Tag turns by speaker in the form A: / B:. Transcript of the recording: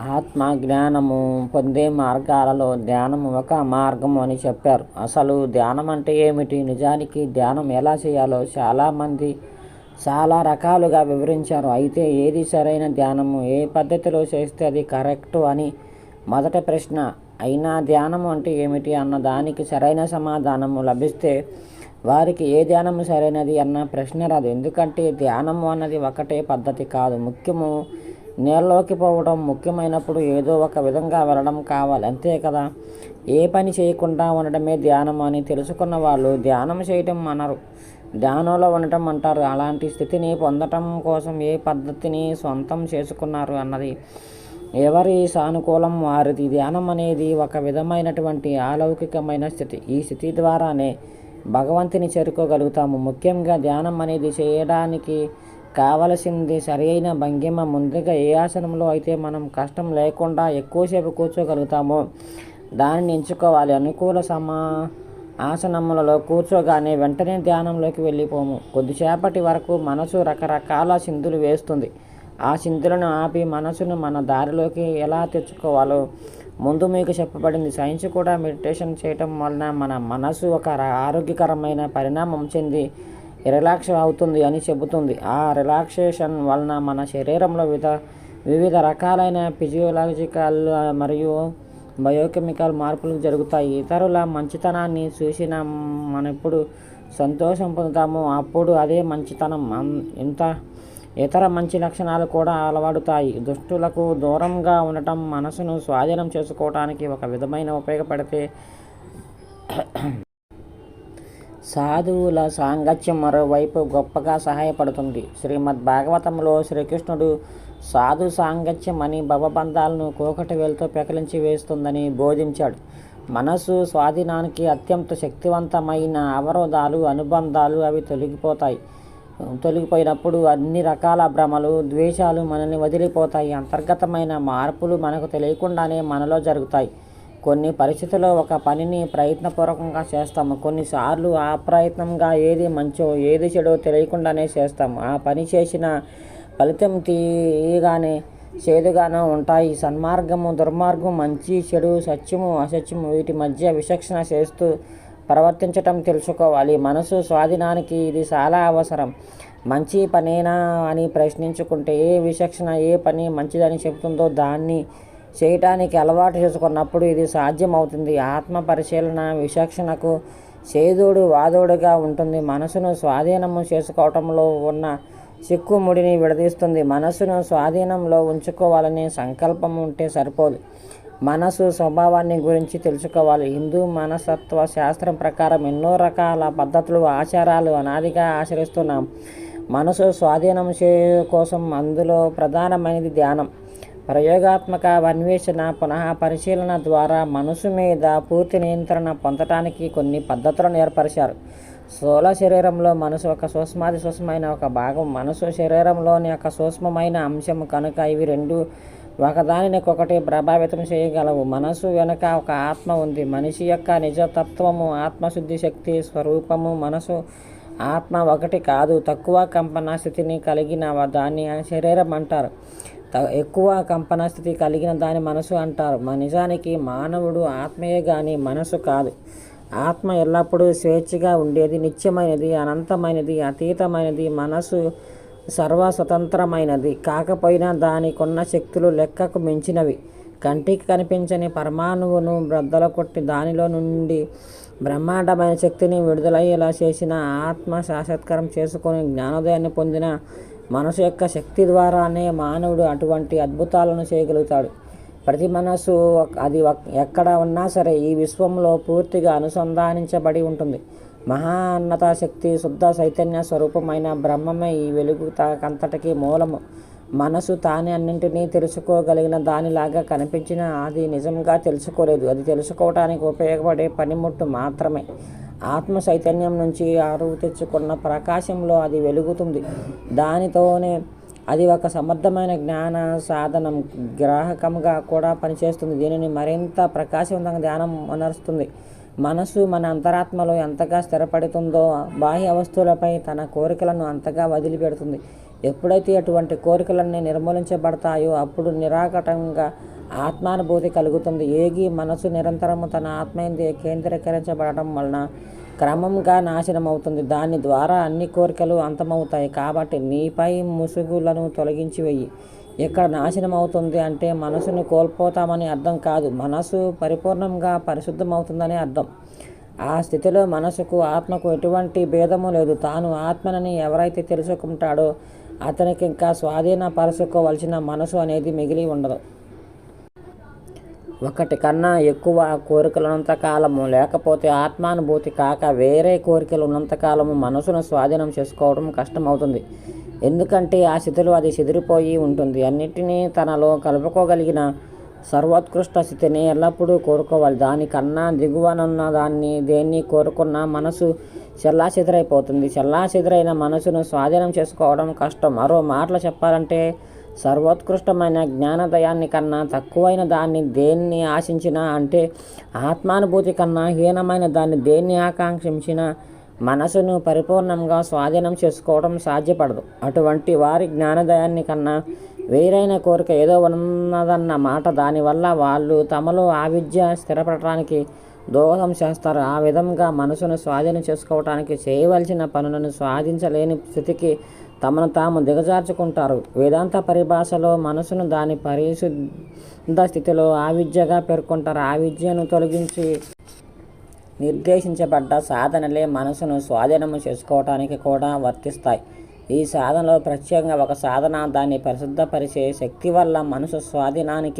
A: ఆత్మ జ్ఞానము పొందే మార్గాలలో ధ్యానం ఒక మార్గం అని చెప్పారు. అసలు ధ్యానం అంటే ఏమిటి? నిజానికి ధ్యానం ఎలా చేయాలో చాలామంది చాలా రకాలుగా వివరించారు. అయితే ఏది సరైన ధ్యానము? ఏ పద్ధతిలో చేస్తే అది కరెక్ట్ అని మొదటి ప్రశ్న. అయినా ధ్యానం అంటే ఏమిటి అన్న దానికి సరైన సమాధానము లభిస్తే వారికి ఏ ధ్యానము సరైనది అన్న ప్రశ్న రాదు. ఎందుకంటే ధ్యానము అన్నది ఒకటే పద్ధతి కాదు. ముఖ్యము నీళ్ళలోకి పోవడం ముఖ్యమైనప్పుడు ఏదో ఒక విధంగా వెళ్ళడం కావాలి. అంతే కదా? ఏ పని చేయకుండా ఉండడమే ధ్యానం అని తెలుసుకున్న వాళ్ళు ధ్యానం చేయటం అనరు. ధ్యానంలో ఉండటం అంటారు. అలాంటి స్థితిని పొందటం కోసం ఏ పద్ధతిని సొంతం చేసుకున్నారు అన్నది ఎవరి సానుకూలం వారిది. ధ్యానం అనేది ఒక విధమైనటువంటి అలౌకికమైన స్థితి. ఈ స్థితి ద్వారానే భగవంతుని చేరుకోగలుగుతాము. ముఖ్యంగా ధ్యానం అనేది చేయడానికి కావలసింది సరైన భంగిమ ముందుగా ఏ ఆసనంలో అయితే మనం కష్టం లేకుండా ఎక్కువసేపు కూర్చోగలుగుతామో దానిని ఎంచుకోవాలి. అనుకూల సమా ఆసనములలో కూర్చోగానే వెంటనే ధ్యానంలోకి వెళ్ళిపోము. కొద్దిసేపటి వరకు మనసు రకరకాల సింధులు వేస్తుంది. ఆ సింధులను ఆపి మనసును మన దారిలోకి ఎలా తెచ్చుకోవాలో ముందు మీకు చెప్పబడింది. సైన్స్ కూడా మెడిటేషన్ చేయటం వలన మన మనసు ఒక ఆరోగ్యకరమైన పరిణామం చెంది రిలాక్స్ అవుతుంది అని చెబుతుంది. ఆ రిలాక్సేషన్ వలన మన శరీరంలో వివిధ వివిధ రకాలైన ఫిజియోలాజికల్ మరియు బయోకెమికల్ మార్పులు జరుగుతాయి. ఇతరుల మంచితనాన్ని చూసిన మనం ఎప్పుడు సంతోషం పొందుతాము. అప్పుడు అదే మంచితనం. ఇంత ఇతర మంచి లక్షణాలు కూడా అలవాడుతాయి దుష్టులకు దూరంగా ఉండటం మనసును స్వాధీనం చేసుకోవటానికి ఒక విధమైన ఉపయోగపడితే సాధువుల సాంగత్యం మరోవైపు గొప్పగా సహాయపడుతుంది. శ్రీమద్ భాగవతంలో శ్రీకృష్ణుడు సాధు సాంగత్యం అని భవబంధాలను కోకటి వేలతో పెకలించి వేస్తుందని బోధించాడు. మనసు స్వాధీనానికి అత్యంత శక్తివంతమైన అవరోధాలు అనుబంధాలు అవి తొలగిపోతాయి. తొలగిపోయినప్పుడు అన్ని రకాల భ్రమలు ద్వేషాలు మనల్ని వదిలిపోతాయి. అంతర్గతమైన మార్పులు మనకు తెలియకుండానే మనలో జరుగుతాయి. కొన్ని పరిస్థితుల్లో ఒక పనిని ప్రయత్నపూర్వకంగా చేస్తాము. కొన్నిసార్లు అప్రయత్నంగా ఏది మంచో ఏది చెడో తెలియకుండానే చేస్తాము. ఆ పని చేసిన ఫలితం తీయగానే చేదుగానో ఉంటాయి. సన్మార్గము దుర్మార్గం మంచి చెడు సత్యము అసత్యము వీటి మధ్య విచక్షణ చేస్తూ ప్రవర్తించటం తెలుసుకోవాలి. మనసు స్వాధీనానికి ఇది చాలా అవసరం. మంచి పనేనా అని ప్రశ్నించుకుంటే ఏ విచక్షణ ఏ పని మంచిదని చెబుతుందో దాన్ని చేయటానికి అలవాటు చేసుకున్నప్పుడు ఇది సాధ్యమవుతుంది. ఆత్మ పరిశీలన విచక్షణకు చేదోడు వాదోడుగా ఉంటుంది. మనసును స్వాధీనము చేసుకోవటంలో ఉన్న చిక్కుముడిని విడదీస్తుంది. మనసును స్వాధీనంలో ఉంచుకోవాలనే సంకల్పం ఉంటే సరిపోదు. మనసు స్వభావాన్ని గురించి తెలుసుకోవాలి. హిందూ మనస్తత్వ శాస్త్రం ప్రకారం ఎన్నో రకాల పద్ధతులు ఆచారాలు అనాదిగా ఆచరిస్తున్నాం. మనసు స్వాధీనం చే కోసం అందులో ప్రధానమైనది ధ్యానం. ప్రయోగాత్మక అన్వేషణ పునః పరిశీలన ద్వారా మనసు మీద పూర్తి నియంత్రణ పొందటానికి కొన్ని పద్ధతులను ఏర్పరిచారు. స్థూల శరీరంలో మనసు ఒక సూక్ష్మాది సూక్ష్మమైన ఒక భాగం. మనసు శరీరంలోని ఒక సూక్ష్మమైన అంశం కనుక ఇవి రెండు ఒకదానికొకటి ప్రభావితం చేయగలవు. మనసు వెనుక ఒక ఆత్మ ఉంది. మనిషి యొక్క నిజతత్వము ఆత్మశుద్ధి శక్తి స్వరూపము మనసు ఆత్మ ఒకటి కాదు. తక్కువ కంపన స్థితిని కలిగిన దాన్ని శరీరం అంటారు. ఎక్కువ కంపన స్థితి కలిగిన దాని మనసు అంటారు. నిజానికి మానవుడు ఆత్మయే కానీ మనసు కాదు. ఆత్మ ఎల్లప్పుడూ స్వేచ్ఛగా ఉండేది నిత్యమైనది అనంతమైనది అతీతమైనది మనసు సర్వస్వతంత్రమైనది. కాకపోయినా దానికున్న శక్తులు లెక్కకు మించినవి. కంటికి కనిపించని పరమాణువును బ్రద్దల కొట్టి దానిలో నుండి బ్రహ్మాండమైన శక్తిని విడుదలయ్యేలా చేసిన ఆత్మ సాక్షాత్కారం చేసుకొని జ్ఞానోదయాన్ని పొందిన మనసు యొక్క శక్తి ద్వారానే మానవుడు అటువంటి అద్భుతాలను చేయగలుగుతాడు. ప్రతి మనసు అది ఎక్కడ ఉన్నా సరే ఈ విశ్వంలో పూర్తిగా అనుసంధానించబడి ఉంటుంది. మహాన్నత శక్తి శుద్ధ చైతన్య స్వరూపమైన బ్రహ్మమే ఈ వెలుగు అంతటికి మూలము. మనసు తానే అన్నింటినీ తెలుసుకోగలిగిన దానిలాగా కనిపించిన అది నిజంగా తెలుసుకోలేదు. అది తెలుసుకోవటానికి ఉపయోగపడే పనిముట్టు మాత్రమే. ఆత్మ చైతన్యం నుంచి అరువు తెచ్చుకున్న ప్రకాశంలో అది వెలుగుతుంది. దానితోనే అది ఒక సమర్థమైన జ్ఞాన సాధనం గ్రాహకంగా కూడా పనిచేస్తుంది. దీనిని మరింత ప్రకాశవంతంగా ధ్యానం అనరుస్తుంది మనసు మన అంతరాత్మలో ఎంతగా స్థిరపడుతుందో బాహ్య వస్తువులపై తన కోరికలను అంతగా వదిలిపెడుతుంది. ఎప్పుడైతే అటువంటి కోరికలన్నీ నిర్మూలించబడతాయో అప్పుడు నిరాకటంగా ఆత్మానుభూతి కలుగుతుంది. ఏగి మనసు నిరంతరము తన ఆత్మయందే కేంద్రీకరించబడటం వలన క్రమంగా నాశనం అవుతుంది దాని ద్వారా అన్ని కోరికలు అంతమవుతాయి. కాబట్టి నీపై ముసుగులను తొలగించి వెయ్యి. ఇక్కడ నాశనం అవుతుంది అంటే మనసును కోల్పోతామని అర్థం కాదు. మనసు పరిపూర్ణంగా పరిశుద్ధమవుతుందని అర్థం. ఆ స్థితిలో మనసుకు ఆత్మకు ఎటువంటి భేదము లేదు. తాను ఆత్మనని ఎవరైతే తెలుసుకుంటాడో అతనికి ఇంకా స్వాధీనపరచుకోవలసిన మనసు అనేది మిగిలి ఉండదు. ఒకటి కన్నా ఎక్కువ కోరికలు ఉన్నంతకాలము లేకపోతే ఆత్మానుభూతి కాక వేరే కోరికలు ఉన్నంతకాలము మనసును స్వాధీనం చేసుకోవడం కష్టమవుతుంది. ఎందుకంటే ఆ స్థితిలో అది చెదిరిపోయి ఉంటుంది. అన్నిటినీ తనలో కలుపుకోగలిగిన సర్వోత్కృష్ట స్థితిని ఎల్లప్పుడూ కోరుకోవాలి. దానికన్నా దిగువనున్న దాన్ని దేన్ని కోరుకున్న మనసు చెల్లాచెదరైపోతుంది. చెల్లాచెదరైన మనసును స్వాధీనం చేసుకోవడం కష్టం. మరో మాటలు చెప్పాలంటే సర్వోత్కృష్టమైన జ్ఞానదయాన్ని కన్నా తక్కువైన దాన్ని దేన్ని ఆశించినా అంటే ఆత్మానుభూతి కన్నా హీనమైన దాన్ని దేన్ని ఆకాంక్షించినా మనసును పరిపూర్ణంగా స్వాధీనం చేసుకోవడం సాధ్యపడదు. అటువంటి వారి జ్ఞానదయాన్ని కన్నా వేరైన కోరిక ఏదో ఉన్నదన్న మాట దానివల్ల వాళ్ళు తమలో ఆ విద్య స్థిరపడటానికి దోహదం చేస్తారు. ఆ విధంగా మనసును స్వాధీనం చేసుకోవటానికి చేయవలసిన పనులను స్వాధించలేని స్థితికి తమను తాము దిగజార్చుకుంటారు. వేదాంత పరిభాషలో మనసును దాని పరిశుద్ధ స్థితిలో ఆవిద్యగా పేర్కొంటారు. ఆ విద్యను తొలగించి నిర్దేశించబడ్డ సాధనలే మనసును స్వాధీనము చేసుకోవటానికి కూడా వర్తిస్తాయి. ఈ సాధనలో ప్రత్యేకంగా ఒక సాధన దాన్ని పరిశుద్ధపరిచే శక్తి వల్ల మనసు స్వాధీనానికి